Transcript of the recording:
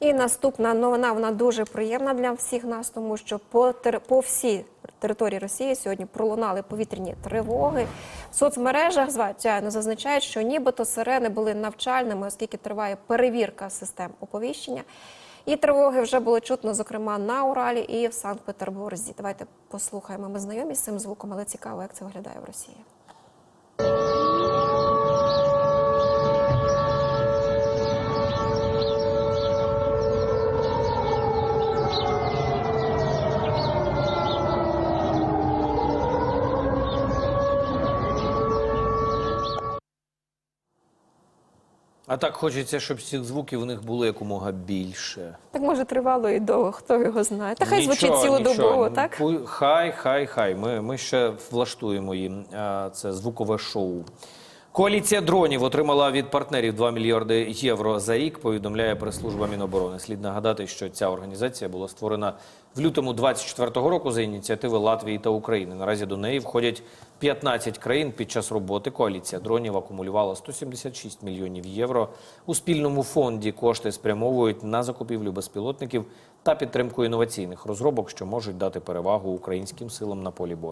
І наступна новина вона дуже приємна для всіх нас, тому що по, по всій території Росії сьогодні пролунали повітряні тривоги. В соцмережах звичайно зазначають, що нібито сирени були навчальними, оскільки триває перевірка систем оповіщення. І тривоги вже було чутно, зокрема на Уралі і в Санкт-Петербурзі. Давайте послухаємо. Ми знайомі з цим звуком, але цікаво, як це виглядає в Росії. А так хочеться, щоб цих звуків у них було якомога більше. Так може тривало і довго, хто його знає. Та хай Нічого, звучить цілодобово, нічого. так? Хай, хай, хай. Ми, ми ще влаштуємо їм це звукове шоу. Коаліція дронів отримала від партнерів 2 мільярди євро за рік, повідомляє прес-служба Міноборони. Слід нагадати, що ця організація була створена в лютому 24-го року за ініціативи Латвії та України. Наразі до неї входять 15 країн. Під час роботи коаліція дронів акумулювала 176 мільйонів євро. У спільному фонді кошти спрямовують на закупівлю безпілотників та підтримку інноваційних розробок, що можуть дати перевагу українським силам на полі бою.